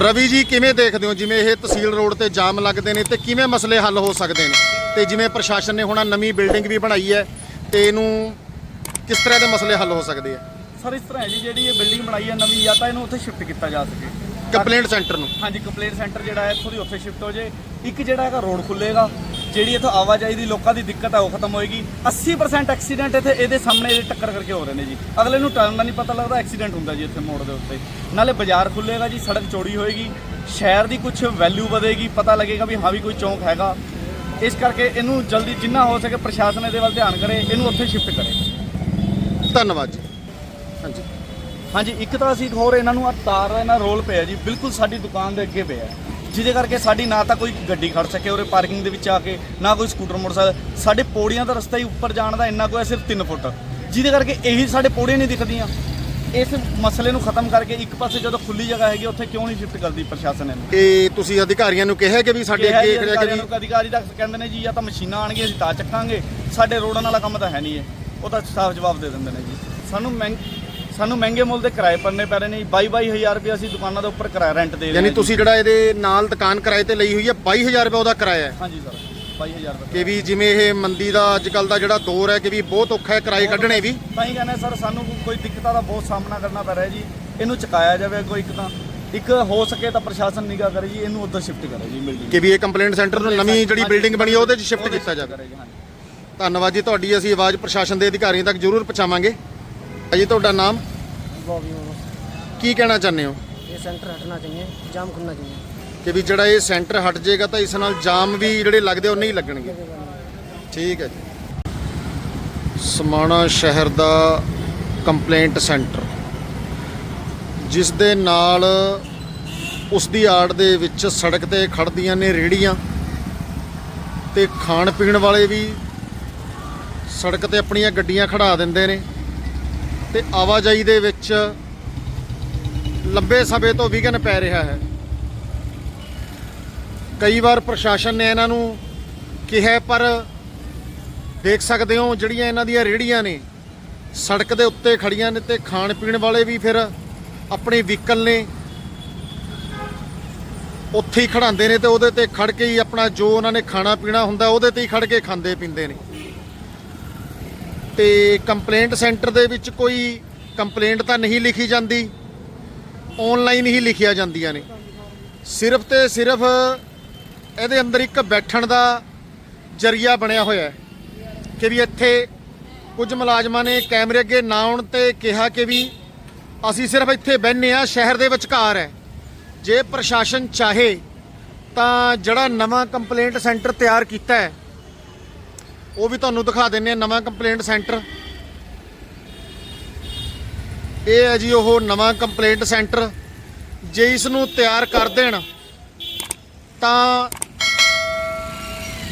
ਰਵੀ ਜੀ, ਕਿਵੇਂ ਦੇਖਦੇ ਹੋ? ਜਿਵੇਂ ਇਹ ਤਹਿਸੀਲ ਰੋਡ ਤੇ ਜਾਮ ਲੱਗਦੇ ਨੇ ਤੇ ਕਿਵੇਂ ਮਸਲੇ ਹੱਲ ਹੋ ਸਕਦੇ ਨੇ? ਤੇ ਜਿਵੇਂ ਪ੍ਰਸ਼ਾਸਨ ਨੇ ਹੁਣ ਨਵੀਂ ਬਿਲਡਿੰਗ ਵੀ ਬਣਾਈ ਹੈ, ਤੇ ਇਹਨੂੰ ਕਿਸ ਤਰ੍ਹਾਂ ਦੇ ਮਸਲੇ ਹੱਲ ਹੋ ਸਕਦੇ ਆ? ਸਰ, ਇਸ ਤਰ੍ਹਾਂ ਹੈ ਜੀ, ਜਿਹੜੀ ਇਹ ਬਿਲਡਿੰਗ ਬਣਾਈ ਹੈ ਨਵੀਂ, ਜਾਂ ਤਾਂ ਇਹਨੂੰ ਉੱਥੇ ਸ਼ਿਫਟ ਕੀਤਾ ਜਾ ਸਕੇ। ਕੰਪਲੇਂਟ ਸੈਂਟਰ ਨੂੰ। ਹਾਂਜੀ ਕੰਪਲੇਂਟ ਸੈਂਟਰ ਜਿਹੜਾ ਹੈ ਇੱਥੋਂ ਦੀ ਉੱਥੇ ਸ਼ਿਫਟ ਹੋ ਜੇ। ਇੱਕ ਜਿਹੜਾ ਹੈਗਾ ਰੋਡ ਖੁੱਲੇਗਾ ਜਿਹੜੀ ਇੱਥੋਂ ਆਵਾਜਾਈ ਦੀ ਲੋਕਾਂ ਦੀ ਦਿੱਕਤ ਹੈ ਉਹ ਖਤਮ ਹੋਏਗੀ। 80% ਐਕਸੀਡੈਂਟ ਇੱਥੇ ਇਹਦੇ ਸਾਹਮਣੇ ਇਹਦੇ ਟੱਕਰ ਕਰਕੇ ਹੋ ਰਹੇ ਨੇ ਜੀ। ਅਗਲੇ ਨੂੰ ਟਰਨ ਦਾ ਨਹੀਂ ਪਤਾ ਲੱਗਦਾ ਐਕਸੀਡੈਂਟ ਹੁੰਦਾ ਜੀ ਇੱਥੇ ਮੋੜ ਦੇ ਉੱਤੇ। ਨਾਲੇ ਬਾਜ਼ਾਰ ਖੁੱਲੇਗਾ ਜੀ ਸੜਕ ਚੌੜੀ ਹੋਏਗੀ। ਸ਼ਹਿਰ ਦੀ ਕੁਝ ਵੈਲਿਊ ਵਧੇਗੀ ਪਤਾ ਲੱਗੇਗਾ ਵੀ ਹਾਂ ਵੀ ਕੋਈ ਚੌਂਕ ਹੈਗਾ। ਇਸ ਕਰਕੇ ਇਹਨੂੰ ਜਲਦੀ ਜਿੰਨਾ ਹੋ ਸਕੇ ਪ੍ਰਸ਼ਾਸਨ ਇਹਦੇ ਵੱਲ ਧਿਆਨ ਕਰੇ ਇਹਨੂੰ ਉੱਥੇ ਸ਼ਿਫਟ ਕਰੇ। ਧੰਨਵਾਦ ਜੀ। ਹਾਂਜੀ। ਹਾਂਜੀ ਇੱਕ ਤਾਂ ਅਸੀਂ ਹੋਰ ਇਹਨਾਂ ਨੂੰ ਆ ਤਾਰ ਦਾ ਇਹਨਾਂ ਰੋਲ ਪਿਆ ਜੀ ਬਿਲਕੁਲ ਸਾਡੀ ਦੁਕਾਨ ਦੇ ਅੱਗੇ ਪਿਆ ਜਿਹਦੇ ਕਰਕੇ ਸਾਡੀ ਨਾ ਤਾਂ ਕੋਈ ਗੱਡੀ ਖੜ ਸਕੇ ਉਰੇ ਪਾਰਕਿੰਗ ਦੇ ਵਿੱਚ ਆ ਕੇ ਨਾ ਕੋਈ ਸਕੂਟਰ ਮੋਟਰਸਾਈਕਲ ਸਾਡੇ ਪੌੜੀਆਂ ਦਾ ਰਸਤਾ ਹੀ ਉੱਪਰ ਜਾਣ ਦਾ ਇੰਨਾ ਕੋਈ ਹੈ ਸਿਰਫ 3 ਫੁੱਟ। ਜਿਹਦੇ ਕਰਕੇ ਇਹੀ ਸਾਡੇ ਪੌੜੀਆਂ ਨਹੀਂ ਦਿਖਦੀਆਂ। ਇਸ ਮਸਲੇ ਨੂੰ ਖਤਮ ਕਰਕੇ ਇੱਕ ਪਾਸੇ ਜਦੋਂ ਖੁੱਲੀ ਜਗ੍ਹਾ ਹੈਗੀ ਉੱਥੇ ਕਿਉਂ ਨਹੀਂ ਸ਼ਿਫਟ ਕਰਦੀ ਪ੍ਰਸ਼ਾਸਨ ਇਹਨੂੰ? ਕਿ ਤੁਸੀਂ ਅਧਿਕਾਰੀਆਂ ਨੂੰ ਕਿਹਾ ਕਿ ਵੀ ਸਾਡੇ ਅੱਗੇ ਖੜਿਆ ਕਿ ਵੀ ਨੂੰ ਅਧਿਕਾਰੀ ਤਾਂ ਕਹਿੰਦੇ ਨੇ ਜੀ ਜਾਂ ਤਾਂ ਮਸ਼ੀਨਾਂ ਆਣਗੀਆਂ ਅਸੀਂ ਤਾਂ ਚੱਕਾਂਗੇ। ਸਾਡੇ ਰੋਡਾਂ ਵਾਲਾ ਕੰਮ ਤਾਂ ਹੈ ਨਹੀਂ ਇਹ। ਉਹ ਤਾਂ ਸਾਫ਼ ਜਵਾਬ ਦੇ ਦਿੰਦੇ ਨੇ ਜੀ। ਸਾਨੂੰ ਸਾਨੂੰ ਮਹਿੰਗੇ ਮੁੱਲ ਦੇ ਕਿਰਾਏ ਭਰਨੇ ਪੈ ਰਹੇ ਨੇ ਜੀ। 22 22000 ਰੁਪਏ ਅਸੀਂ ਦੁਕਾਨਾਂ ਦੇ ਉੱਪਰ ਕਿਰਾਇਆ ਰੈਂਟ ਦੇ ਰਹੇ ਯਾਨੀ। ਤੁਸੀਂ ਜਿਹੜਾ ਇਹਦੇ ਨਾਲ ਦੁਕਾਨ ਕਿਰਾਏ ਤੇ ਲਈ ਹੋਈ ਹੈ 22000 ਰੁਪਏ ਉਹਦਾ ਕਿਰਾਇਆ ਹੈ। ਹਾਂਜੀ ਸਰ 22000 ਰੁਪਏ ਕਿ ਵੀ ਜਿਵੇਂ ਇਹ ਮੰਦੀ ਦਾ ਅੱਜ ਕੱਲ ਦਾ ਜਿਹੜਾ ਦੌਰ ਹੈ ਕਿ ਵੀ ਬਹੁਤ ਔਖਾ ਹੈ ਕਿਰਾਏ ਕੱਢਣੇ ਵੀ। ਤਾਂ ਹੀ ਕਹਿੰਦੇ ਸਰ ਸਾਨੂੰ ਕੋਈ ਦਿੱਕਤਾਂ ਦਾ ਬਹੁਤ ਸਾਹਮਣਾ ਕਰਨਾ ਪੈ ਰਿਹਾ ਜੀ। ਇਹਨੂੰ ਚੁਕਾਇਆ ਜਾਵੇ ਕੋਈ ਇੱਕ ਤਾਂ। ਇੱਕ ਹੋ ਸਕੇ ਤਾਂ ਪ੍ਰਸ਼ਾਸਨ ਨਿਗਾਹ ਕਰੇ ਜੀ ਇਹਨੂੰ ਉੱਧਰ ਸ਼ਿਫਟ ਕਰੇ ਜੀ। ਬਿਲਡਿੰਗ ਕਿ ਵੀ ਇਹ ਕੰਪਲੇਂਟ ਸੈਂਟਰ ਨੂੰ ਨਵੀਂ ਜਿਹੜੀ ਬਿਲਡਿੰਗ ਬਣੀ ਹੈ ਉਹਦੇ 'ਚ ਸ਼ਿਫਟ ਕੀਤਾ ਜਾਵੇ। ਧੰਨਵਾਦ ਜੀ ਤੁਹਾਡੀ ਅਸੀਂ ਆਵਾਜ਼ ਪ੍ਰਸ਼ਾਸਨ ਦੇ ਅਧਿਕਾਰੀਆਂ ਤੱਕ ਜ਼ਰੂਰ ਪਹੁੰਚਾਵਾਂਗੇ। ਅਜੀ ਤੁਹਾਡਾ ਨਾਮ? ਕੀ ਕਹਿਣਾ ਚਾਹੁੰਦੇ ਹੋ? ਇਹ ਸੈਂਟਰ ਹਟਣਾ ਚਾਹੀਏ ਜਾਮ ਖੁੱਲਣਾ ਚਾਹੀਏ। ਕਿ ਵੀ ਜਿਹੜਾ ਇਹ ਸੈਂਟਰ ਹਟ ਜਾਏਗਾ ਤਾਂ ਇਸ ਨਾਲ ਜਾਮ ਵੀ ਜਿਹੜੇ ਲੱਗਦੇ ਉਹ ਨਹੀਂ ਲੱਗਣਗੇ। ਠੀਕ ਹੈ ਜੀ। ਸਮਾਣਾ ਸ਼ਹਿਰ ਦਾ ਕੰਪਲੇਂਟ ਸੈਂਟਰ। ਜਿਸ ਦੇ ਨਾਲ ਉਸ ਦੀ ਆੜ ਦੇ ਵਿੱਚ ਸੜਕ ਤੇ ਖੜਦੀਆਂ ਨੇ ਰੇੜੀਆਂ ਤੇ ਖਾਣ ਪੀਣ ਵਾਲੇ ਵੀ ਸੜਕ ਤੇ ਆਪਣੀਆਂ ਗੱਡੀਆਂ ਖੜਾ ਦਿੰਦੇ ਨੇ। ਤੇ ਆਵਾਜਾਈ ਦੇ ਵਿੱਚ ਲੰਬੇ ਸਮੇਂ ਤੋਂ ਵਿਘਨ ਪੈ ਰਿਹਾ ਹੈ। ਕਈ ਵਾਰ ਪ੍ਰਸ਼ਾਸਨ ਨੇ ਇਹਨਾਂ ਨੂੰ ਕਿਹਾ ਪਰ ਦੇਖ ਸਕਦੇ ਹੋ ਜਿਹੜੀਆਂ ਇਹਨਾਂ ਦੀਆਂ ਰੇੜੀਆਂ ਨੇ, ਸੜਕ ਦੇ ਉੱਤੇ ਖੜੀਆਂ ਨੇ ਤੇ ਖਾਣ ਪੀਣ ਵਾਲੇ ਵੀ ਫਿਰ ਆਪਣੇ ਵਹੀਕਲ ਨੇ, ਉੱਥੇ ਹੀ ਖੜਾਉਂਦੇ ਨੇ ਤੇ ਉਹਦੇ ਤੇ ਖੜ ਕੇ ਹੀ ਆਪਣਾ ਜੋ ਉਹਨਾਂ ਨੇ ਖਾਣਾ ਪੀਣਾ ਹੁੰਦਾ ਉਹਦੇ ਤੇ ਹੀ ਖੜ ਕੇ ਖਾਂਦੇ ਪੀਂਦੇ ਨੇ। ਤੇ ਕੰਪਲੇਂਟ ਸੈਂਟਰ ਦੇ ਵਿੱਚ ਕੋਈ ਕੰਪਲੇਂਟ ਤਾਂ ਨਹੀਂ ਲਿਖੀ ਜਾਂਦੀ ਆਨਲਾਈਨ ਹੀ ਲਿਖੀਆਂ ਜਾਂਦੀਆਂ ਨੇ। ਸਿਰਫ ਤੇ ਸਿਰਫ ਇਹਦੇ ਅੰਦਰ ਇੱਕ ਬੈਠਣ ਦਾ ਜਰੀਆ ਬਣਿਆ ਹੋਇਆ ਹੈ ਕਿ ਵੀ ਇੱਥੇ ਕੁਝ ਮੁਲਾਜ਼ਮਾਂ ਨੇ ਕੈਮਰੇ ਅੱਗੇ ਨਾ ਆਉਣ ਤੇ ਕਿਹਾ ਕਿ ਵੀ ਅਸੀਂ ਸਿਰਫ ਇੱਥੇ ਬਹਿੰਨੇ ਆ ਸ਼ਹਿਰ ਦੇ ਵਿਚਕਾਰ ਹੈ। ਜੇ ਪ੍ਰਸ਼ਾਸਨ ਚਾਹੇ ਤਾਂ ਜਿਹੜਾ ਨਵਾਂ ਕੰਪਲੇਂਟ ਸੈਂਟਰ ਤਿਆਰ ਕੀਤਾ ਹੈ ਉਹ ਵੀ ਤੁਹਾਨੂੰ ਦਿਖਾ ਦਿੰਨੇ ਆ ਨਵਾਂ ਕੰਪਲੇਂਟ ਸੈਂਟਰ ਇਹ ਹੈ ਜੀ ਉਹ ਨਵਾਂ ਕੰਪਲੇਂਟ ਸੈਂਟਰ ਜੇ ਇਸ ਨੂੰ ਤਿਆਰ ਕਰ ਦੇਣ, ਤਾਂ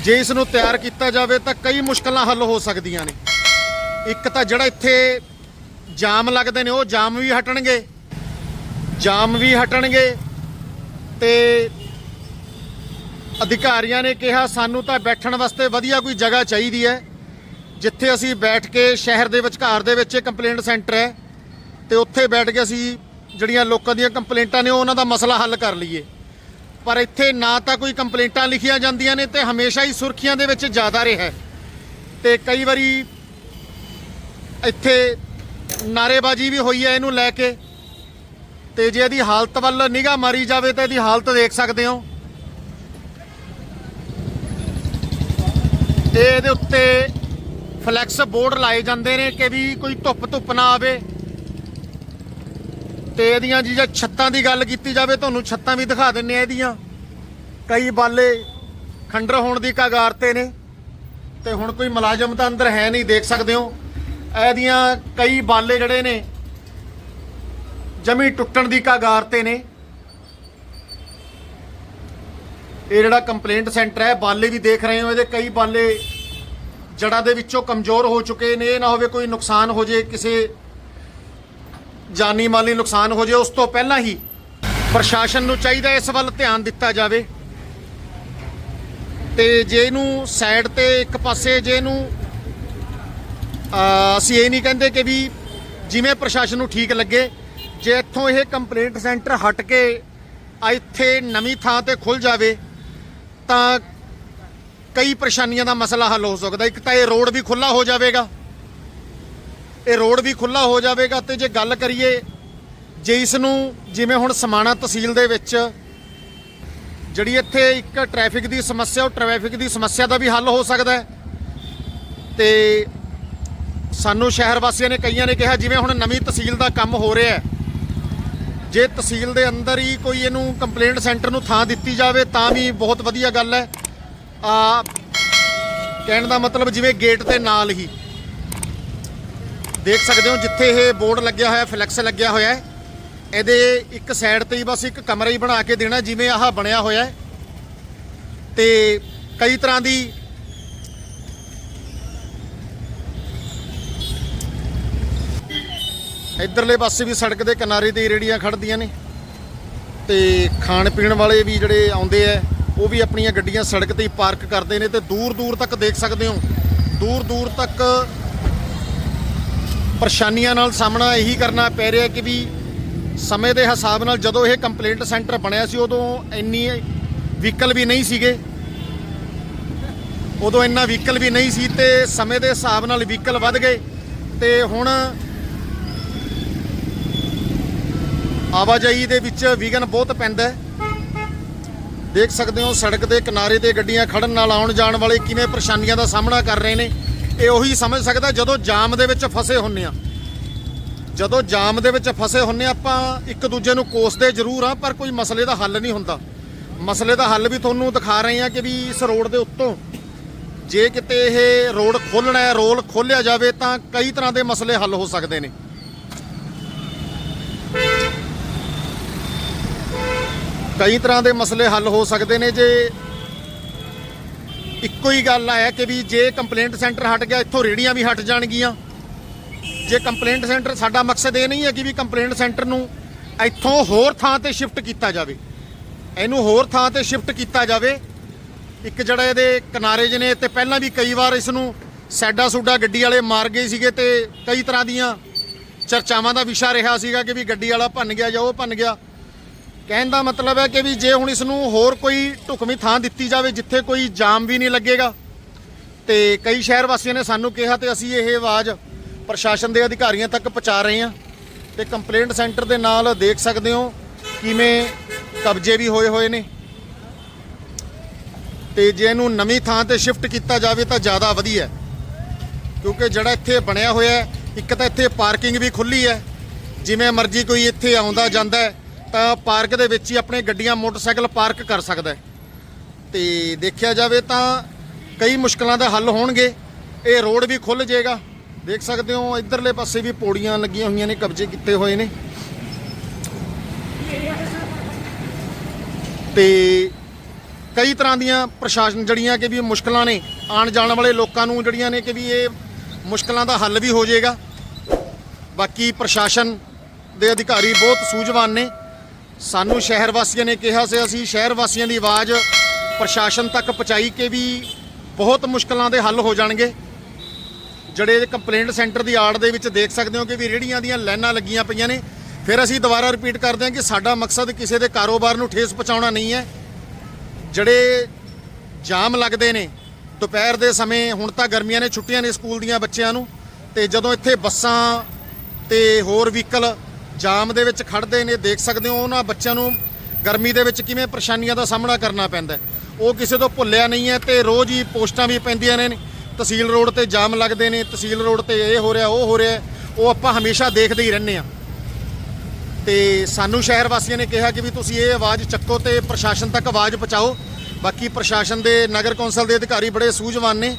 ਜੇ ਇਸ ਨੂੰ ਤਿਆਰ ਕੀਤਾ ਜਾਵੇ, ਤਾਂ ਕਈ ਮੁਸ਼ਕਲਾਂ ਹੱਲ ਹੋ ਸਕਦੀਆਂ ਨੇ। ਇੱਕ ਤਾਂ ਜਿਹੜਾ ਇੱਥੇ ਜਾਮ ਲੱਗਦੇ ਨੇ, ਉਹ ਜਾਮ ਵੀ ਹਟਣਗੇ। ਜਾਮ ਵੀ ਹਟਣਗੇ ਤੇ ਅਧਿਕਾਰੀਆਂ ਨੇ ਕਿਹਾ, ਸਾਨੂੰ ਤਾਂ ਬੈਠਣ ਵਾਸਤੇ ਵਧੀਆ ਕੋਈ ਜਗ੍ਹਾ ਚਾਹੀਦੀ ਹੈ, ਜਿੱਥੇ ਅਸੀਂ ਬੈਠ ਕੇ ਸ਼ਹਿਰ ਦੇ ਵਿਚਕਾਰ ਦੇ ਵਿੱਚ ਇਹ ਕੰਪਲੇਂਟ ਸੈਂਟਰ ਹੈ ਤੇ ਉੱਥੇ ਬੈਠ ਕੇ ਅਸੀਂ ਜਿਹੜੀਆਂ ਲੋਕਾਂ ਦੀਆਂ ਕੰਪਲੇਂਟਾਂ ਨੇ ਉਹ ਉਹਨਾਂ ਦਾ ਮਸਲਾ ਹੱਲ ਕਰ ਲਈਏ। ਪਰ ਇੱਥੇ ਨਾ ਤਾਂ ਕੋਈ ਕੰਪਲੇਂਟਾਂ ਲਿਖੀਆਂ ਜਾਂਦੀਆਂ ਨੇ ਤੇ ਹਮੇਸ਼ਾ ਹੀ ਸੁਰਖੀਆਂ ਦੇ ਵਿੱਚ ਜ਼ਿਆਦਾ ਰਿਹਾ ਹੈ। ਤੇ ਕਈ ਵਾਰੀ ਇੱਥੇ ਨਾਰੇਬਾਜ਼ੀ ਵੀ ਹੋਈ ਹੈ ਇਹਨੂੰ ਲੈ ਕੇ। ਤੇ ਜੇ ਇਹਦੀ ਹਾਲਤ ਵੱਲ ਨਿਗਾਹ ਮਾਰੀ ਜਾਵੇ ਤਾਂ ਇਹਦੀ ਹਾਲਤ ਦੇਖ ਸਕਦੇ ਹੋ। ਇਹ ਇਹਦੇ ਉੱਤੇ ਫਲੈਕਸ ਬੋਰਡ ਲਾਏ ਜਾਂਦੇ ਨੇ ਕਿ ਵੀ ਕੋਈ ਧੁੱਪ ਧੁੱਪ ਨਾ ਆਵੇ। ਤੇ ਇਹਦੀਆਂ ਜੀ ਜੇ ਛੱਤਾਂ ਦੀ ਗੱਲ ਕੀਤੀ ਜਾਵੇ, ਤੁਹਾਨੂੰ ਛੱਤਾਂ ਵੀ ਦਿਖਾ ਦਿੰਨੇ ਆ ਇਹਦੀਆਂ। ਕਈ ਬਾਲੇ ਖੰਡਰ ਹੋਣ ਦੀ ਕਗਾਰ ਤੇ ਨੇ। ਤੇ ਹੁਣ ਕੋਈ ਮੁਲਾਜ਼ਮ ਤਾਂ ਅੰਦਰ ਹੈ ਨਹੀਂ, ਦੇਖ ਸਕਦੇ ਹੋ। ਇਹਦੀਆਂ ਕਈ ਬਾਲੇ ਜਿਹੜੇ ਨੇ, ਜਮੀ ਟੁੱਟਣ ਦੀ ਕਗਾਰ ਤੇ ਨੇ। ਇਹ ਜਿਹੜਾ ਕੰਪਲੇਂਟ ਸੈਂਟਰ ਹੈ, ਬਾਲੇ ਵੀ ਦੇਖ ਰਹੇ ਹੋ, ਇਹਦੇ ਕਈ ਬਾਲੇ ਜੜਾਂ ਦੇ ਵਿੱਚੋਂ ਕਮਜ਼ੋਰ ਹੋ ਚੁੱਕੇ ਨੇ, ਇਹ ਨਾ ਹੋਵੇ ਕੋਈ ਨੁਕਸਾਨ ਹੋ ਜੇ, ਕਿਸੇ ਜਾਨੀ ਮਾਲੀ ਨੁਕਸਾਨ ਹੋ ਜੇ, ਉਸ ਤੋਂ ਪਹਿਲਾਂ ਹੀ ਪ੍ਰਸ਼ਾਸਨ ਨੂੰ ਚਾਹੀਦਾ ਇਸ ਵੱਲ ਧਿਆਨ ਦਿੱਤਾ ਜਾਵੇ। ਤੇ ਜੇ ਇਹਨੂੰ ਸਾਈਡ ਤੇ ਇੱਕ ਪਾਸੇ ਜੇ ਇਹਨੂੰ ਅਸੀਂ ਇਹ ਨਹੀਂ ਕਹਿੰਦੇ ਕਿ ਵੀ ਜਿਵੇਂ ਪ੍ਰਸ਼ਾਸਨ ਨੂੰ ਠੀਕ ਲੱਗੇ, ਜੇ ਇੱਥੋਂ ਇਹ ਕੰਪਲੇਂਟ ਸੈਂਟਰ ਹਟ ਕੇ ਇੱਥੇ ਨਵੀਂ ਥਾਂ ਤੇ ਖੁੱਲ ਜਾਵੇ ਤਾਂ ਕਈ ਪਰੇਸ਼ਾਨੀਆਂ ਦਾ ਮਸਲਾ ਹੱਲ ਹੋ ਸਕਦਾ। ਇੱਕ ਤਾਂ ਇਹ ਰੋਡ ਵੀ ਖੁੱਲਾ ਹੋ ਜਾਵੇਗਾ। ਇਹ ਰੋਡ ਵੀ ਖੁੱਲਾ ਹੋ ਜਾਵੇਗਾ ਤੇ ਜੇ ਗੱਲ ਕਰੀਏ ਜੇ ਇਸ ਨੂੰ ਜਿਵੇਂ ਹੁਣ ਸਮਾਣਾ ਤਹਿਸੀਲ ਦੇ ਵਿੱਚ ਜਿਹੜੀ ਇੱਥੇ ਇੱਕ ਟ੍ਰੈਫਿਕ ਦੀ ਸਮੱਸਿਆ, ਉਹ ਟ੍ਰੈਫਿਕ ਦੀ ਸਮੱਸਿਆ ਦਾ ਵੀ ਹੱਲ ਹੋ ਸਕਦਾ ਹੈ। ਤੇ ਸਾਨੂੰ ਸ਼ਹਿਰ ਵਾਸੀਆਂ ਨੇ ਕਈਆਂ ਨੇ ਕਿਹਾ, ਜਿਵੇਂ ਹੁਣ ਨਵੀਂ ਤਹਿਸੀਲ ਦਾ ਕੰਮ ਹੋ ਰਿਹਾ ਹੈ ਜੇ ਤਹਿਸੀਲ ਦੇ ਅੰਦਰ ਹੀ ਕੋਈ ਇਹਨੂੰ ਕੰਪਲੇਂਟ ਸੈਂਟਰ ਨੂੰ ਥਾਂ ਦਿੱਤੀ ਜਾਵੇ, ਤਾਂ ਵੀ ਬਹੁਤ ਵਧੀਆ ਗੱਲ ਹੈ। ਆ, ਕਹਿਣ ਦਾ ਮਤਲਬ ਜਿਵੇਂ ਗੇਟ ਦੇ ਨਾਲ ਹੀ। ਦੇਖ ਸਕਦੇ ਹੋ ਜਿੱਥੇ ਇਹ ਬੋਰਡ ਲੱਗਿਆ ਹੋਇਆ ਫਲੈਕਸ ਲੱਗਿਆ ਹੋਇਆ ਇਹਦੇ ਇੱਕ ਸਾਈਡ ਤੇ ਹੀ ਬਸ ਇੱਕ ਕਮਰਾ ਹੀ ਬਣਾ ਕੇ ਦੇਣਾ, ਜਿਵੇਂ ਆਹ ਬਣਿਆ ਹੋਇਆ ਹੈ। ਤੇ ਕਈ ਤਰ੍ਹਾਂ ਦੀ ਇਧਰਲੇ ਪਾਸੇ ਵੀ ਸੜਕ ਦੇ ਕਿਨਾਰੇ ਤੇ ਹੀ ਰੇੜੀਆਂ ਖੜਦੀਆਂ ਨੇ ਤੇ ਖਾਣ ਪੀਣ ਵਾਲੇ ਵੀ ਜਿਹੜੇ ਆਉਂਦੇ ਆ ਉਹ ਵੀ ਆਪਣੀਆਂ ਗੱਡੀਆਂ ਸੜਕ ਤੇ ਹੀ ਪਾਰਕ ਕਰਦੇ ਨੇ ਤੇ ਦੂਰ ਦੂਰ ਤੱਕ ਦੇਖ ਸਕਦੇ ਹੋ। ਦੂਰ ਦੂਰ ਤੱਕ ਪਰੇਸ਼ਾਨੀਆਂ ਨਾਲ ਸਾਹਮਣਾ ਇਹੀ ਕਰਨਾ ਪੈ ਰਿਹਾ ਕਿ ਵੀ ਸਮੇਂ ਦੇ ਹਿਸਾਬ ਨਾਲ ਜਦੋਂ ਇਹ ਕੰਪਲੇਂਟ ਸੈਂਟਰ ਬਣਿਆ ਸੀ, ਉਦੋਂ ਇੰਨੀ ਵਹੀਕਲ ਵੀ ਨਹੀਂ ਸੀਗੇ। ਉਦੋਂ ਇੰਨਾ ਵਹੀਕਲ ਵੀ ਨਹੀਂ ਸੀ ਤੇ ਸਮੇਂ ਦੇ ਹਿਸਾਬ ਨਾਲ ਵਹੀਕਲ ਵੱਧ ਗਏ ਤੇ ਹੁਣ ਆਵਾਜਾਈ ਦੇ ਵਿੱਚ ਵਿਘਨ ਬਹੁਤ ਪੈਂਦਾ ਹੈ। ਦੇਖ ਸਕਦੇ ਹੋ, ਸੜਕ ਦੇ ਕਿਨਾਰੇ ਤੇ ਗੱਡੀਆਂ ਖੜਨ ਨਾਲ ਆਉਣ ਜਾਣ ਵਾਲੇ ਕਿਵੇਂ ਪਰੇਸ਼ਾਨੀਆਂ ਦਾ ਸਾਹਮਣਾ ਕਰ ਰਹੇ ਨੇ। ਇਹ ਉਹੀ ਸਮਝ ਸਕਦਾ ਜਦੋਂ ਜਾਮ ਦੇ ਵਿੱਚ ਫਸੇ ਹੁੰਨੇ ਆ ਜਦੋਂ ਜਾਮ ਦੇ ਵਿੱਚ ਫਸੇ ਹੁੰਨੇ ਆਪਾਂ ਇੱਕ ਦੂਜੇ ਨੂੰ ਕੋਸਦੇ ਜ਼ਰੂਰ ਆ ਪਰ ਕੋਈ ਮਸਲੇ ਦਾ ਹੱਲ ਨਹੀਂ ਹੁੰਦਾ। ਮਸਲੇ ਦਾ ਹੱਲ ਵੀ ਤੁਹਾਨੂੰ ਦਿਖਾ ਰਹੇ ਆ ਕਿ ਵੀ ਇਸ ਰੋਡ ਦੇ ਉੱਤੋਂ ਜੇ ਕਿਤੇ ਇਹ ਰੋਡ ਖੋਲਣਾ ਹੈ, ਰੋਲ ਖੋਲਿਆ ਜਾਵੇ, ਤਾਂ ਕਈ ਤਰ੍ਹਾਂ ਦੇ ਮਸਲੇ ਹੱਲ ਹੋ ਸਕਦੇ ਨੇ। ਕਈ ਤਰ੍ਹਾਂ ਦੇ ਮਸਲੇ ਹੱਲ ਹੋ ਸਕਦੇ ਨੇ ਜੇ ਇੱਕੋ ਹੀ ਗੱਲ ਆ ਹੈ ਕਿ ਵੀ ਜੇ ਕੰਪਲੇਂਟ ਸੈਂਟਰ ਹਟ ਗਿਆ, ਇੱਥੋਂ ਰੇੜੀਆਂ ਵੀ ਹਟ ਜਾਣਗੀਆਂ। ਜੇ ਕੰਪਲੇਂਟ ਸੈਂਟਰ ਸਾਡਾ ਮਕਸਦ ਇਹ ਨਹੀਂ ਹੈ ਕਿ ਵੀ ਕੰਪਲੇਂਟ ਸੈਂਟਰ ਨੂੰ ਇੱਥੋਂ ਹੋਰ ਥਾਂ ਤੇ ਸ਼ਿਫਟ ਕੀਤਾ ਜਾਵੇ। ਇਹਨੂੰ ਹੋਰ ਥਾਂ ਤੇ ਸ਼ਿਫਟ ਕੀਤਾ ਜਾਵੇ। ਇੱਕ ਜਿਹੜਾ ਇਹਦੇ ਕਿਨਾਰੇ ਜਿਹੇ ਨੇ ਤੇ ਪਹਿਲਾਂ ਵੀ ਕਈ ਵਾਰ ਇਸ ਨੂੰ ਸੈਡਾ ਸੂਡਾ ਗੱਡੀ ਵਾਲੇ ਮਾਰ ਗਏ ਸੀਗੇ ਤੇ ਕਈ ਤਰ੍ਹਾਂ ਦੀਆਂ ਚਰਚਾਵਾਂ ਦਾ ਵਿਸ਼ਾ ਰਿਹਾ ਸੀਗਾ ਕਿ ਵੀ ਗੱਡੀ ਵਾਲਾ ਭੰਨ ਗਿਆ ਜਾਂ ਉਹ ਭੰਨ ਗਿਆ। ਕਹਿਣ ਦਾ ਮਤਲਬ ਹੈ ਕਿ ਵੀ ਜੇ ਹੁਣ ਇਸ ਨੂੰ ਹੋਰ ਕੋਈ ਢੁਕਵੀਂ ਥਾਂ ਦਿੱਤੀ ਜਾਵੇ ਜਿੱਥੇ ਕੋਈ ਜਾਮ ਵੀ ਨਹੀਂ ਲੱਗੇਗਾ, ਤੇ ਕਈ ਸ਼ਹਿਰ ਵਾਸੀਆਂ ਨੇ ਸਾਨੂੰ ਕਿਹਾ ਤੇ ਅਸੀਂ ਇਹ ਆਵਾਜ਼ ਪ੍ਰਸ਼ਾਸਨ ਦੇ ਅਧਿਕਾਰੀਆਂ ਤੱਕ ਪਹੁੰਚਾ ਰਹੇ ਹਾਂ ਤੇ ਕੰਪਲੇਂਟ ਸੈਂਟਰ ਦੇ ਨਾਲ ਦੇਖ ਸਕਦੇ ਹੋ ਕਿਵੇਂ ਕਬਜ਼ੇ ਵੀ ਹੋਏ ਹੋਏ ਨੇ। ਤੇ ਜੇ ਇਹਨੂੰ ਨਵੀਂ ਥਾਂ ਤੇ ਸ਼ਿਫਟ ਕੀਤਾ ਜਾਵੇ ਤਾਂ ਜ਼ਿਆਦਾ ਵਧੀਆ, ਕਿਉਂਕਿ ਜਿਹੜਾ ਇੱਥੇ ਬਣਿਆ ਹੋਇਆ ਇੱਕ ਤਾਂ ਇੱਥੇ ਪਾਰਕਿੰਗ ਵੀ ਖੁੱਲੀ ਹੈ, ਜਿਵੇਂ ਮਰਜ਼ੀ ਕੋਈ ਇੱਥੇ ਆਉਂਦਾ ਜਾਂਦਾ ਹੈ ਤਾਂ ਪਾਰਕ ਦੇ ਵਿੱਚ ਹੀ ਆਪਣੇ ਗੱਡੀਆਂ ਮੋਟਰਸਾਈਕਲ ਪਾਰਕ ਕਰ ਸਕਦਾ ਹੈ। ਤੇ ਦੇਖਿਆ ਜਾਵੇ ਤਾਂ ਕਈ ਮੁਸ਼ਕਲਾਂ ਦਾ ਹੱਲ ਹੋਣਗੇ। ਇਹ ਰੋਡ ਵੀ ਖੁੱਲ ਜਾਏਗਾ। ਦੇਖ ਸਕਦੇ ਹੋ, ਇਧਰਲੇ ਪਾਸੇ ਵੀ ਪੌੜੀਆਂ ਲੱਗੀਆਂ ਹੋਈਆਂ ਨੇ, ਕਬਜ਼ੇ ਕੀਤੇ ਹੋਏ ਨੇ। ਤੇ ਕਈ ਤਰ੍ਹਾਂ ਦੀਆਂ ਪ੍ਰਸ਼ਾਸਨ ਜਿਹੜੀਆਂ ਕਿ ਵੀ ਮੁਸ਼ਕਲਾਂ ਨੇ, ਆਉਣ ਜਾਣ ਵਾਲੇ ਲੋਕਾਂ ਨੂੰ ਜਿਹੜੀਆਂ ਨੇ ਕਿ ਵੀ ਇਹ ਮੁਸ਼ਕਲਾਂ ਦਾ ਹੱਲ ਵੀ ਹੋ ਜਾਏਗਾ। ਬਾਕੀ ਪ੍ਰਸ਼ਾਸਨ ਦੇ ਅਧਿਕਾਰੀ ਬਹੁਤ ਸੂਝਵਾਨ ਨੇ। ਸਾਨੂੰ ਸ਼ਹਿਰ ਵਾਸੀਆਂ ਨੇ ਕਿਹਾ ਸੀ, ਅਸੀਂ ਸ਼ਹਿਰ ਵਾਸੀਆਂ ਦੀ ਆਵਾਜ਼ ਪ੍ਰਸ਼ਾਸਨ ਤੱਕ ਪਹੁੰਚਾਈ ਕਿ ਵੀ ਬਹੁਤ ਮੁਸ਼ਕਲਾਂ ਦੇ ਹੱਲ ਹੋ ਜਾਣਗੇ। ਜਿਹੜੇ ਕੰਪਲੇਂਟ ਸੈਂਟਰ ਦੀ ਆੜ ਦੇ ਵਿੱਚ ਦੇਖ ਸਕਦੇ ਹੋ ਕਿ ਵੀ ਰੇੜੀਆਂ ਦੀਆਂ ਲਾਈਨਾਂ ਲੱਗੀਆਂ ਪਈਆਂ ਨੇ। ਫਿਰ ਅਸੀਂ ਦੁਬਾਰਾ ਰਿਪੀਟ ਕਰਦੇ ਹਾਂ ਕਿ ਸਾਡਾ ਮਕਸਦ ਕਿਸੇ ਦੇ ਕਾਰੋਬਾਰ ਨੂੰ ਠੇਸ ਪਹੁੰਚਾਉਣਾ ਨਹੀਂ ਹੈ। ਜਿਹੜੇ ਜਾਮ ਲੱਗਦੇ ਨੇ, ਦੁਪਹਿਰ ਦੇ ਸਮੇਂ ਹੁਣ ਤਾਂ ਗਰਮੀਆਂ ਨੇ ਛੁੱਟੀਆਂ ਨੇ ਸਕੂਲ ਦੀਆਂ ਬੱਚਿਆਂ ਨੂੰ ਤੇ ਜਦੋਂ ਇੱਥੇ ਬੱਸਾਂ ਤੇ ਹੋਰ ਵਹੀਕਲ ਜਾਮ ਦੇ ਵਿੱਚ ਖੜਦੇ ਨੇ, ਦੇਖ ਸਕਦੇ ਹੋ ਉਹਨਾਂ ਬੱਚਿਆਂ ਨੂੰ ਗਰਮੀ ਦੇ ਵਿੱਚ ਕਿਵੇਂ ਪਰੇਸ਼ਾਨੀਆਂ ਦਾ ਸਾਹਮਣਾ ਕਰਨਾ ਪੈਂਦਾ ਉਹ ਕਿਸੇ ਤੋਂ ਭੁੱਲਿਆ ਨਹੀਂ ਹੈ ਤੇ ਰੋਜ਼ ਹੀ ਪੋਸਟਾਂ ਵੀ ਪੈਂਦੀਆਂ ਨੇ, ਤਹਿਸੀਲ ਰੋਡ ਤੇ ਜਾਮ ਲੱਗਦੇ ਨੇ, ਤਹਿਸੀਲ ਰੋਡ ਤੇ ਇਹ ਹੋ ਰਿਹਾ, ਉਹ ਹੋ ਰਿਹਾ ਉਹ ਆਪਾਂ ਹਮੇਸ਼ਾ ਦੇਖਦੇ ਹੀ ਰਹਿੰਦੇ ਆ ਤੇ ਸਾਨੂੰ ਸ਼ਹਿਰ ਵਾਸੀਆਂ ਨੇ ਕਿਹਾ ਕਿ ਵੀ ਤੁਸੀਂ ਇਹ ਆਵਾਜ਼ ਚੱਕੋ ਤੇ ਪ੍ਰਸ਼ਾਸਨ ਤੱਕ ਆਵਾਜ਼ ਪਹੁੰਚਾਓ। ਬਾਕੀ ਪ੍ਰਸ਼ਾਸਨ ਦੇ ਨਗਰ ਕੌਂਸਲ ਦੇ ਅਧਿਕਾਰੀ ਬੜੇ ਸੂਝਵਾਨ ਨੇ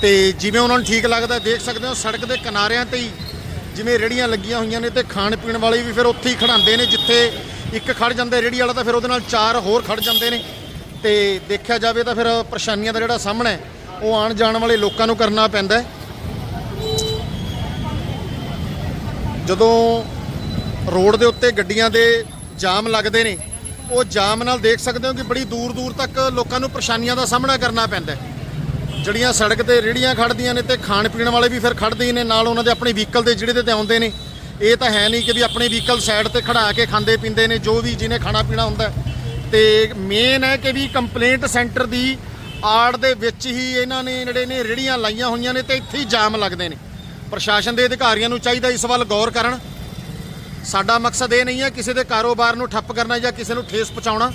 ਤੇ ਜਿਵੇਂ ਉਹਨਾਂ ਨੂੰ ਠੀਕ ਲੱਗਦਾ, ਦੇਖ ਸਕਦੇ ਹੋ ਸੜਕ ਦੇ ਕਿਨਾਰਿਆਂ ਤੇ ਹੀ ਜਿਵੇਂ ਰੇੜੀਆਂ ਲੱਗੀਆਂ ਹੋਈਆਂ ਨੇ ਤੇ ਖਾਣ ਪੀਣ ਵਾਲੇ ਵੀ ਫਿਰ ਉੱਥੇ ਹੀ ਖੜਾਉਂਦੇ ਨੇ, ਜਿੱਥੇ ਇੱਕ ਖੜ ਜਾਂਦਾ ਰੇੜੀ ਵਾਲਾ ਤਾਂ ਫਿਰ ਉਹਦੇ ਨਾਲ ਚਾਰ ਹੋਰ ਖੜ ਜਾਂਦੇ ਨੇ। ਤੇ ਦੇਖਿਆ ਜਾਵੇ ਤਾਂ ਫਿਰ ਪਰੇਸ਼ਾਨੀਆਂ ਦਾ ਜਿਹੜਾ ਸਾਹਮਣਾ ਹੈ, ਉਹ ਆਉਣ ਜਾਣ ਵਾਲੇ ਲੋਕਾਂ ਨੂੰ ਕਰਨਾ ਪੈਂਦਾ ਜਦੋਂ ਰੋਡ ਦੇ ਉੱਤੇ ਗੱਡੀਆਂ ਦੇ ਜਾਮ ਲੱਗਦੇ ਨੇ, ਉਹ ਜਾਮ ਨਾਲ ਦੇਖ ਸਕਦੇ ਹੋ ਕਿ ਬੜੀ ਦੂਰ ਦੂਰ ਤੱਕ ਲੋਕਾਂ ਨੂੰ ਪਰੇਸ਼ਾਨੀਆਂ ਦਾ ਸਾਹਮਣਾ ਕਰਨਾ ਪੈਂਦਾ ਹੈ। ਜਿਹੜੀਆਂ ਸੜਕ ਤੇ ਰੇੜੀਆਂ ਖੜਦੀਆਂ ਨੇ ਤੇ ਖਾਣ ਪੀਣ ਵਾਲੇ ਵੀ ਫਿਰ ਖੜਦੇ ਹੀ ਨੇ, ਨਾਲ ਉਹਨਾਂ ਦੇ ਆਪਣੇ ਵਹੀਕਲ ਦੇ ਜਿਹੜੇ ਤੇ ਆਉਂਦੇ ਨੇ। ਇਹ ਤਾਂ ਹੈ ਨਹੀਂ ਕਿ ਵੀ ਆਪਣੇ ਵਹੀਕਲ ਸਾਈਡ ਤੇ ਖੜਾ ਕੇ ਖਾਂਦੇ ਪੀਂਦੇ ਨੇ, ਜੋ ਵੀ ਜਿਹਨੇ ਖਾਣਾ ਪੀਣਾ ਹੁੰਦਾ ਹੈ। ਤੇ ਮੇਨ ਹੈ ਕਿ ਵੀ ਕੰਪਲੇਂਟ ਸੈਂਟਰ ਦੀ ਆੜ ਦੇ ਵਿੱਚ ਹੀ ਇਹਨਾਂ ਨੇ ਜਿਹੜੇ ਨੇ ਰੇੜੀਆਂ ਲਾਈਆਂ ਹੋਈਆਂ ਨੇ ਤੇ ਇੱਥੇ ਹੀ ਜਾਮ ਲੱਗਦੇ ਨੇ। ਪ੍ਰਸ਼ਾਸਨ ਦੇ ਅਧਿਕਾਰੀਆਂ ਨੂੰ ਚਾਹੀਦਾ ਇਸ ਵੱਲ ਗੌਰ ਕਰਨ। ਸਾਡਾ ਮਕਸਦ ਇਹ ਨਹੀਂ ਹੈ ਕਿਸੇ ਦੇ ਕਾਰੋਬਾਰ ਨੂੰ ਠੱਪ ਕਰਨਾ ਜਾਂ ਕਿਸੇ ਨੂੰ ਠੇਸ ਪਹੁੰਚਾਉਣਾ।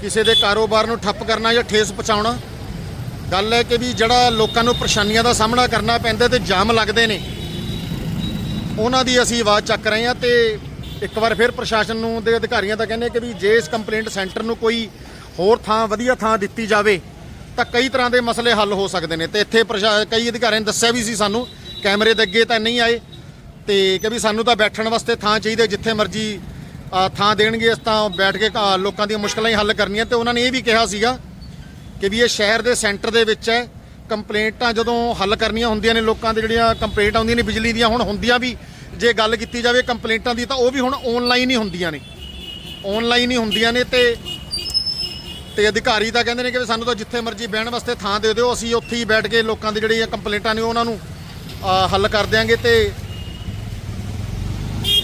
ਕਿਸੇ ਦੇ ਕਾਰੋਬਾਰ ਨੂੰ ਠੱਪ ਕਰਨਾ ਜਾਂ ਠੇਸ ਪਹੁੰਚਾਉਣਾ। ਗੱਲ ਹੈ ਕਿ ਵੀ ਜਿਹੜਾ ਲੋਕਾਂ ਨੂੰ ਪਰੇਸ਼ਾਨੀਆਂ ਦਾ ਸਾਹਮਣਾ ਕਰਨਾ ਪੈਂਦਾ ਤੇ ਜਾਮ ਲੱਗਦੇ ਨੇ, ਉਹਨਾਂ ਦੀ ਅਸੀਂ ਆਵਾਜ਼ ਚੱਕ ਰਹੇ ਹਾਂ ਤੇ ਇੱਕ ਵਾਰ ਫਿਰ ਪ੍ਰਸ਼ਾਸਨ ਨੂੰ ਦੇ ਅਧਿਕਾਰੀਆਂ ਤਾਂ ਕਹਿੰਦੇ ਕਿ ਵੀ ਜੇ ਇਸ ਕੰਪਲੇਂਟ ਸੈਂਟਰ ਨੂੰ ਕੋਈ ਹੋਰ ਥਾਂ, ਵਧੀਆ ਥਾਂ ਦਿੱਤੀ ਜਾਵੇ, ਤਾਂ ਕਈ ਤਰ੍ਹਾਂ ਦੇ ਮਸਲੇ ਹੱਲ ਹੋ ਸਕਦੇ ਨੇ। ਤੇ ਇੱਥੇ ਪ੍ਰਸ਼ਾ- ਕਈ ਅਧਿਕਾਰੀਆਂ ਨੇ ਦੱਸਿਆ ਵੀ ਸੀ ਸਾਨੂੰ, ਕੈਮਰੇ ਦੇ ਅੱਗੇ ਤਾਂ ਨਹੀਂ ਆਏ, ਤੇ ਕਿ ਵੀ ਸਾਨੂੰ ਤਾਂ ਬੈਠਣ ਵਾਸਤੇ ਥਾਂ ਚਾਹੀਦੀ, ਜਿੱਥੇ ਮਰਜ਼ੀ ਥਾਂ ਦੇਣਗੇ, ਇਸ ਤਾਂ ਬੈਠ ਕੇ ਲੋਕਾਂ ਦੀਆਂ ਮੁਸ਼ਕਲਾਂ ਹੀ ਹੱਲ ਕਰਨੀਆਂ, ਤੇ ਉਹਨਾਂ ਨੇ ਇਹ ਵੀ ਕਿਹਾ ਸੀਗਾ ਕਿ ਵੀ ਇਹ ਸ਼ਹਿਰ ਦੇ ਸੈਂਟਰ ਦੇ ਵਿੱਚ ਹੈ। ਕੰਪਲੇਂਟਾਂ ਜਦੋਂ ਹੱਲ ਕਰਨੀਆਂ ਹੁੰਦੀਆਂ ਨੇ ਲੋਕਾਂ ਦੇ ਜਿਹੜੀਆਂ ਕੰਪਲੇਂਟ ਆਉਂਦੀਆਂ ਨੇ ਬਿਜਲੀ ਦੀਆਂ ਹੁਣ ਹੁੰਦੀਆਂ ਵੀ। ਜੇ ਗੱਲ ਕੀਤੀ ਜਾਵੇ ਕੰਪਲੇਂਟਾਂ ਦੀ ਤਾਂ ਉਹ ਵੀ ਹੁਣ ਆਨਲਾਈਨ ਹੀ ਹੁੰਦੀਆਂ ਨੇ। ਆਨਲਾਈਨ ਹੀ ਹੁੰਦੀਆਂ ਨੇ ਤੇ ਤੇ ਅਧਿਕਾਰੀ ਤਾਂ ਕਹਿੰਦੇ ਨੇ ਕਿ ਵੀ ਸਾਨੂੰ ਤਾਂ ਜਿੱਥੇ ਮਰਜ਼ੀ ਬਹਿਣ ਵਾਸਤੇ ਥਾਂ ਦੇ ਦਿਓ ਅਸੀਂ ਉੱਥੇ ਹੀ ਬੈਠ ਕੇ ਲੋਕਾਂ ਦੀ ਜਿਹੜੀਆਂ ਕੰਪਲੇਂਟਾਂ ਨੇ ਉਹਨਾਂ ਨੂੰ ਹੱਲ ਕਰ ਦਿਆਂਗੇ ਤੇ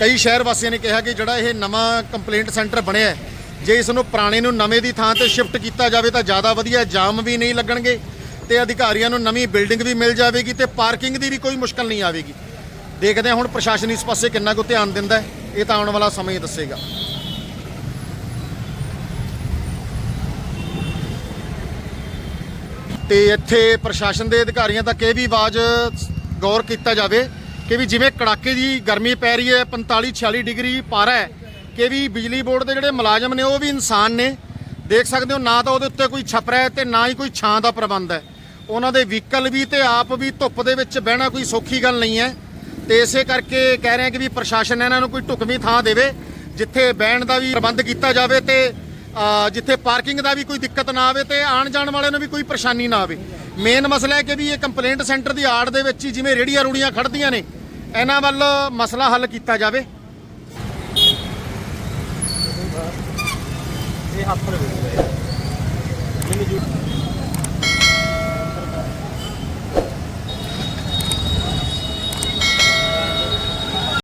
ਕਈ ਸ਼ਹਿਰ ਵਾਸੀਆਂ ਨੇ ਕਿਹਾ ਕਿ ਜਿਹੜਾ ਇਹ ਨਵਾਂ ਕੰਪਲੇਂਟ ਸੈਂਟਰ ਬਣਿਆ ਹੈ, ਜੇ ਇਸ ਨੂੰ ਪੁਰਾਣੇ ਨੂੰ ਨਵੇਂ ਦੀ ਥਾਂ ਤੇ ਸ਼ਿਫਟ ਕੀਤਾ ਜਾਵੇ ਤਾਂ ਜ਼ਿਆਦਾ ਵਧੀਆ, ਜਾਮ ਵੀ ਨਹੀਂ ਲੱਗਣਗੇ ਤੇ ਅਧਿਕਾਰੀਆਂ ਨੂੰ ਨਵੀਂ ਬਿਲਡਿੰਗ ਵੀ ਮਿਲ ਜਾਵੇਗੀ ਤੇ ਪਾਰਕਿੰਗ ਦੀ ਵੀ ਕੋਈ ਮੁਸ਼ਕਲ ਨਹੀਂ ਆਵੇਗੀ। ਦੇਖਦੇ ਹਾਂ ਹੁਣ ਪ੍ਰਸ਼ਾਸਨ ਇਸ ਪਾਸੇ ਕਿੰਨਾ ਕੁ ਧਿਆਨ ਦਿੰਦਾ ਹੈ, ਇਹ ਤਾਂ ਆਉਣ ਵਾਲਾ ਸਮਾਂ ਹੀ ਦੱਸੇਗਾ। ਤੇ ਇੱਥੇ ਪ੍ਰਸ਼ਾਸਨ ਦੇ ਅਧਿਕਾਰੀਆਂ ਤੱਕ ਇਹ ਵੀ ਆਵਾਜ਼ ਗੌਰ ਕੀਤਾ ਜਾਵੇ ਕਿ ਵੀ ਜਿਵੇਂ ਕੜਾਕੇ ਦੀ ਗਰਮੀ ਪੈ ਰਹੀ ਹੈ 45 46 ਡਿਗਰੀ ਪਾਰਾ ਹੈ ਕਿ ਵੀ ਬਿਜਲੀ ਬੋਰਡ ਦੇ ਜਿਹੜੇ ਮੁਲਾਜ਼ਮ ਨੇ, ਉਹ ਵੀ ਇਨਸਾਨ ਨੇ। ਦੇਖ ਸਕਦੇ ਹੋ, ਨਾ ਤਾਂ ਉਹਦੇ ਉੱਤੇ ਕੋਈ ਛਪਰਾ ਹੈ ਤੇ ਨਾ ਹੀ ਕੋਈ ਛਾਂ ਦਾ ਪ੍ਰਬੰਧ ਹੈ। ਉਹਨਾਂ ਦੇ ਵਹੀਕਲ ਵੀ ਤੇ ਆਪ ਵੀ ਧੁੱਪ ਦੇ ਵਿੱਚ ਬਹਿਣਾ ਕੋਈ ਸੌਖੀ ਗੱਲ ਨਹੀਂ ਹੈ। ਤੇ ਇਸੇ ਕਰਕੇ ਕਹਿ ਰਹੇ ਹਾਂ ਕਿ ਵੀ ਪ੍ਰਸ਼ਾਸਨ ਇਹਨਾਂ ਨੂੰ ਕੋਈ ਢੁਕਵੀਂ ਥਾਂ ਦੇਵੇ, ਜਿੱਥੇ ਬਹਿਣ ਦਾ ਵੀ ਪ੍ਰਬੰਧ ਕੀਤਾ ਜਾਵੇ ਤੇ ਜਿੱਥੇ ਪਾਰਕਿੰਗ ਦਾ ਵੀ ਕੋਈ ਦਿੱਕਤ ਨਾ ਆਵੇ ਤੇ ਆਣ ਜਾਣ ਵਾਲਿਆਂ ਨੂੰ ਵੀ ਕੋਈ ਪਰੇਸ਼ਾਨੀ ਨਾ ਆਵੇ। ਮੇਨ ਮਸਲਾ ਹੈ ਕਿ ਵੀ ਇਹ ਕੰਪਲੇਂਟ ਸੈਂਟਰ ਦੀ ਆੜ ਦੇ ਵਿੱਚ ਹੀ ਜਿਵੇਂ ਰੇੜੀਆਂ ਰੂੜੀਆਂ ਖੜਦੀਆਂ ਨੇ, ਇਹਨਾਂ ਵੱਲ ਮਸਲਾ ਹੱਲ ਕੀਤਾ ਜਾਵੇ। ਇਹ ਹੱਥ ਲਵੇ ਮੈਨੂੰ ਜੂ